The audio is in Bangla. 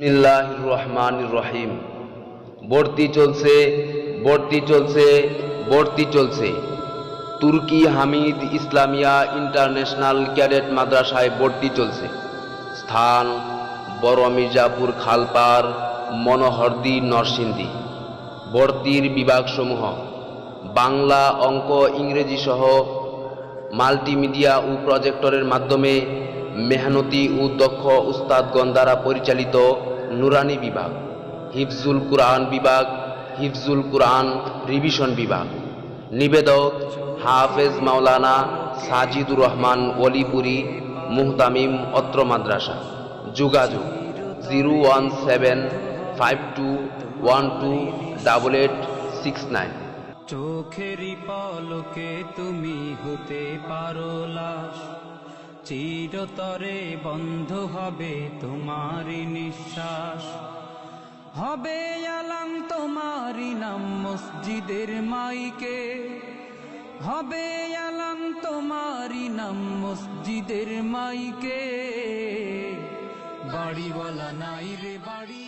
বিসমিল্লাহ রহমান রহিম ভর্তি চলছে ভর্তি চলছে ভর্তি চলছে। তুর্কি হামিদ ইসলামিয়া ইন্টারন্যাশনাল ক্যাডেট মাদ্রাসায় ভর্তি চলছে। স্থান, বড় মির্জাপুর খালপার, মনোহরদি, নরসিংদী। ভর্তির বিভাগসমূহ, বাংলা অঙ্ক, ইংরেজি সহ মাল্টিমিডিয়া ও প্রজেক্টরের মাধ্যমে মেহনতি ও দক্ষ উস্তাদগণ দ্বারা পরিচালিত নুরানি বিভাগ, হিফজুল কুরআন বিভাগ, হিফজুল কুরআন রিভিশন বিভাগ। নিবেদক হাফেজ মাওলানা সাজিদুর রহমান অলিপুরি মুহতামিম অত্র মাদ্রাসা। যোগাযোগ zero one seven five two one two double eight six nine. চোখেরই পলকে তুমি হতে পারো লাশ। চিরতরে বন্ধ হবে তোমারই নিঃশ্বাস। হবে আলাম তোমারই নাম মসজিদের মাইকে। হবে আলাম তোমারই নাম মসজিদের মাইকে। বাড়িওয়ালা নাই রে, বাড়ি